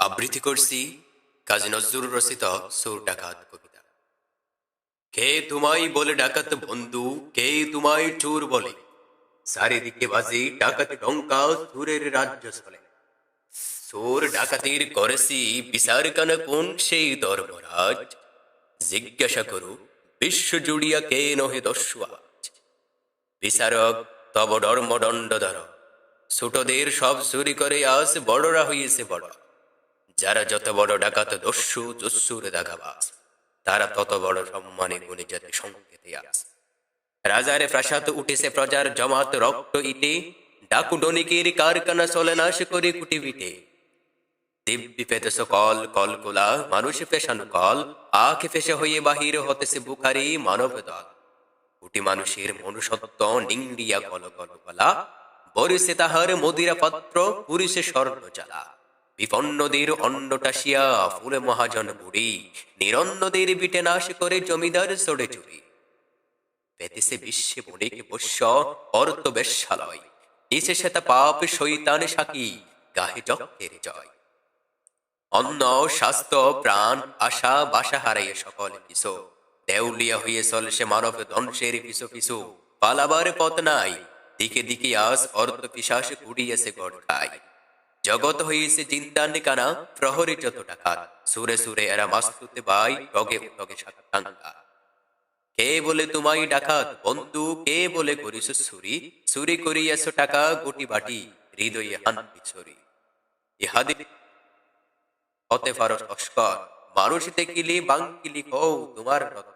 আবৃত্তি করছি কাজী নজরুল রচিত সুর ডাকাত কবিতা। কে তোমায় বলে ডাকাত বন্ধু, কে তোমায় চোর বলে? চারিদিকে বাজে ডাকাত ডঙ্কা সুরের রাজ্য চলে চোর ডাকাতির করেছি বিচার কানা কোন সেই ধর্মরাজ জিজ্ঞাসা করু, বিশ্ব জুড়িয়া কে নহে দস্যু আজ বিচারক, তব ধর্মদণ্ড ধর ছোটদের সব চুরি করে আজ বড়রা হইয়েছে বড়। যারা যত বড় ডাকাত দস্যু জস্যুর দাগাবাজ, তারা তত বড় সম্মানে গুণে যাতে সংকেতে আস রাজারে প্রাসাদ উঠেছে প্রজার জমাত রক্ত ইটে, ডাকু ডনিকের কারখানা চলে না সে করে কুটি বিটে দিব্যি কল কল কোলা, মানুষ পেশানো কল, আখে ফেসে হয়ে বাহির হতেছে বুখারি মানব দল। কোটি মানুষের মনুষ্যত্ব নিংড়িয়া কল কল কলা বরিছে তাহার মদিরা পাত্র পুরিশে স্বর্ণ জ্বালা বিপন্নদের অন্নটাসিয়া ফুলে মহাজন বুড়ি, নিরন্নদের বিটে নাশ করে জমিদার চড়ে চুরি। পেতেছে বিশ্বে বণিক বস্য অর্থ বেশ্যালয়। নিচে সেতা পাপ সাকি, গাহে চক্রের জয়। অন্ন, স্বাস্থ্য, প্রাণ, আশা, বাসা হারাইয়ে সকল পিছো দেউলিয়া হয়ে চল সে মানব ধ্বংসের পিছু পিছু পালাবার পথ নাই, দিকে দিকে আস অর্থ পিশাস কুড়িয়েছে গড় খায়। জগৎ হইয়েছে চিন্তান কানা প্রহরে যত টাকা সুরে সুরে এরা মাস্তুতে বাই, টগে টগে সাক্ষাঙ্কা কে বলে তোমায় ডাকাত? বন্ধু, কে বলে করিস সুরি সুরি করিয়াছ টাকা, গুটি বাটি, হৃদয়ে হান্তি ছড়ি ইহাদি হতে পারো তস্কর মানুষ দেখিলে, বাঙ্কিলি কৌ তোমার রত্ন